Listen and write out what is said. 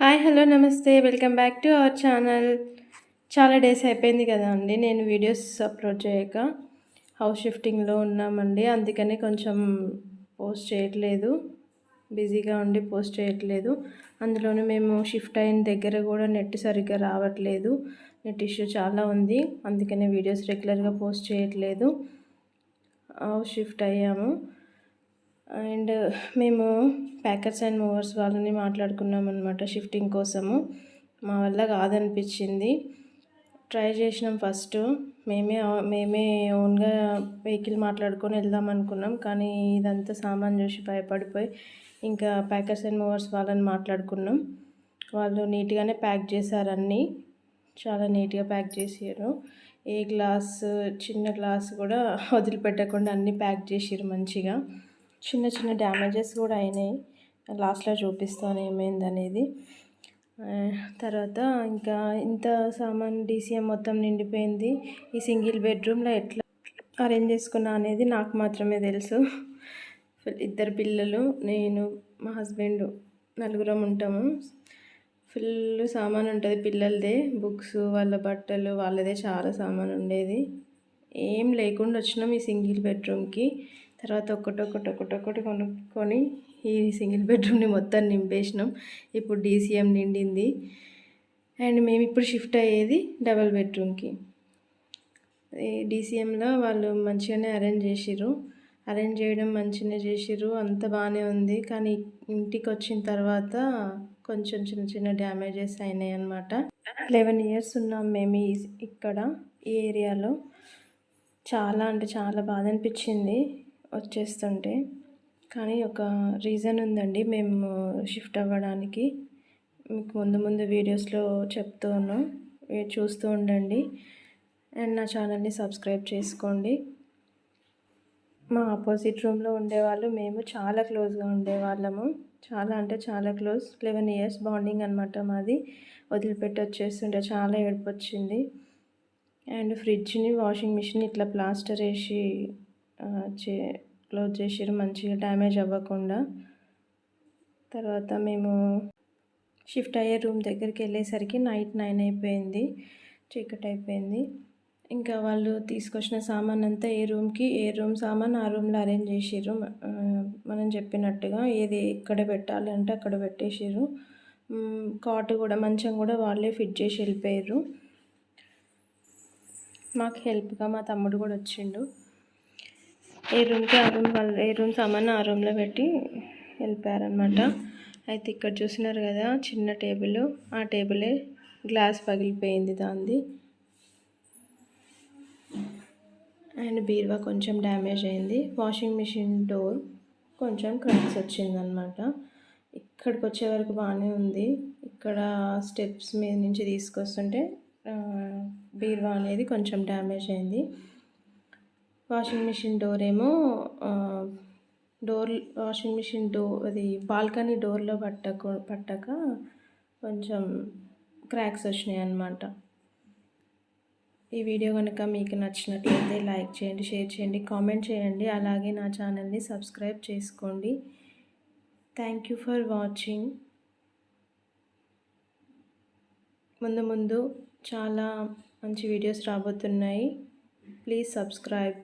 Hi hello నమస్తే. Welcome back to our channel. చాలా days అయిపోయింది కదా అండి నేను వీడియోస్ అప్లోడ్ చేయక. హౌస్ షిఫ్టింగ్లో ఉన్నామండి. అందుకనే కొంచెం పోస్ట్ చేయట్లేదు. బిజీగా ఉండి పోస్ట్ చేయట్లేదు. అందులోనే మేము షిఫ్ట్ అయిన దగ్గర కూడా నెట్ సరిగ్గా రావట్లేదు. నెట్ ఇష్యూ చాలా ఉంది. అందుకనే వీడియోస్ రెగ్యులర్గా పోస్ట్ చేయట్లేదు. హౌస్ షిఫ్ట్ అయ్యాము. అండ్ మేము ప్యాకర్స్ అండ్ మూవర్స్ వాళ్ళని మాట్లాడుకున్నాం అనమాట షిఫ్టింగ్ కోసము. మా వల్ల కాదనిపించింది. ట్రై చేసినాం ఫస్ట్. మేమే మేమే ఓన్గా వెహికల్ మాట్లాడుకొని వెళ్దాం అనుకున్నాం కానీ ఇదంతా సామాన్ చూసి భయపడిపోయి ఇంకా ప్యాకర్స్ అండ్ మూవర్స్ వాళ్ళని మాట్లాడుకున్నాం. వాళ్ళు నీట్గానే ప్యాక్ చేశారు అన్నీ. చాలా నీట్గా ప్యాక్ చేసారు ఏ గ్లాస్ చిన్న గ్లాస్ కూడా వదిలిపెట్టకుండా అన్నీ ప్యాక్ చేసారు మంచిగా. చిన్న చిన్న డ్యామేజెస్ కూడా అయినాయి. లాస్ట్లో చూపిస్తాను ఏమైంది అనేది. తర్వాత ఇంకా ఇంత సామాన్ డీసీఎం మొత్తం నిండిపోయింది. ఈ సింగిల్ బెడ్రూమ్లో ఎట్లా అరేంజ్ చేసుకున్నా అనేది నాకు మాత్రమే తెలుసు. ఇద్దరు పిల్లలు నేను మా హస్బెండ్ నలుగురం ఉంటాము. ఫుల్ సామాన్ ఉంటుంది పిల్లలదే. బుక్స్ వాళ్ళ బట్టలు వాళ్ళదే చాలా సామాన్ ఉండేది. ఏం లేకుండా వచ్చినాం ఈ సింగిల్ బెడ్రూమ్కి. తర్వాత ఒకటొకటి ఒకటొకటి కొనుక్కొని ఈ సింగిల్ బెడ్రూమ్ని మొత్తం నింపేసినాం. ఇప్పుడు డీసీఎం నిండింది. అండ్ మేము ఇప్పుడు షిఫ్ట్ అయ్యేది డబల్ బెడ్రూమ్కి. డీసీఎంలో వాళ్ళు మంచిగానే అరేంజ్ చేసిర్రు. అరేంజ్ చేయడం మంచిగానే చేసిర్రు. అంత బాగానే ఉంది. కానీ ఇంటికి వచ్చిన తర్వాత కొంచెం చిన్న చిన్న డ్యామేజెస్ అయినాయి అనమాట లెవెన్ ఇయర్స్ ఉన్నాం మేము ఇక్కడ ఈ ఏరియాలో. చాలా అంటే చాలా బాధ అనిపించింది. వచ్చేస్తుంటే. కానీ ఒక రీజన్ ఉందండి. మేము షిఫ్ట్ అవ్వడానికి మీకు ముందు ముందు వీడియోస్లో చెప్తాను చూస్తూ ఉండండి. అండ్ నా ఛానల్ని సబ్స్క్రైబ్ చేసుకోండి. మా ఆపోజిట్ రూమ్లో ఉండేవాళ్ళు మేము చాలా క్లోజ్గా ఉండేవాళ్ళము. చాలా అంటే చాలా క్లోజ్. లెవెన్ ఇయర్స్ బాండింగ్ అనమాట మాది. వదిలిపెట్టి వచ్చేస్తుంటే చాలా ఏడుపు వచ్చింది. అండ్ ఫ్రిడ్జ్ని వాషింగ్ మిషన్ ఇట్లా ప్లాస్టర్ వేసి చే క్లోజ్ చేసారు మంచిగా డ్యామేజ్ అవ్వకుండా. తర్వాత మేము షిఫ్ట్ అయ్యే రూమ్ దగ్గరికి వెళ్ళేసరికి నైట్ నైన్ అయిపోయింది చీకటి అయిపోయింది. ఇంకా వాళ్ళు తీసుకొచ్చిన సామాన్ అంతా ఏ రూమ్కి ఏ రూమ్ సామాన్ ఆ రూమ్లో అరేంజ్ చేసిర్రు. మనం చెప్పినట్టుగా ఏది ఎక్కడ పెట్టాలంటే అక్కడ పెట్టేసారు కాట్ కూడా మంచం కూడా వాళ్ళే ఫిట్ చేసి వెళ్ళిపోయారు మాకు హెల్ప్గా మా తమ్ముడు కూడా వచ్చిండు. ఏ రూమ్కి ఆ రూమ్ వాళ్ళు ఏ రూమ్ సామాన్ ఆ రూమ్లో పెట్టి వెళ్ళిపోయారనమాట అయితే ఇక్కడ చూసినారు కదా చిన్న టేబుల్. ఆ టేబులే గ్లాస్ పగిలిపోయింది దాంది. అండ్ బీరువా కొంచెం డ్యామేజ్ అయింది. వాషింగ్ మిషన్ డోర్ కొంచెం క్రాక్స్ వచ్చిందనమాట ఇక్కడికి వచ్చే వరకు బాగానే ఉంది. ఇక్కడ స్టెప్స్ మీద నుంచి తీసుకొస్తుంటే బీరువా అనేది కొంచెం డ్యామేజ్ అయింది. వాషింగ్ మిషన్ డోర్ ఏమో డోర్ వాషింగ్ మిషన్ డోర్ అది బాల్కనీ డోర్లో పట్టక పట్టక కొంచెం క్రాక్స్ వచ్చినాయి అన్నమాట. ఈ వీడియో కనుక మీకు నచ్చినట్లయితే లైక్ చేయండి షేర్ చేయండి కామెంట్ చేయండి అలాగే నా ఛానల్ని సబ్స్క్రైబ్ చేసుకోండి. Thank you for watching. ముందు ముందు చాలా మంచి వీడియోస్ రాబోతున్నాయి. Please subscribe.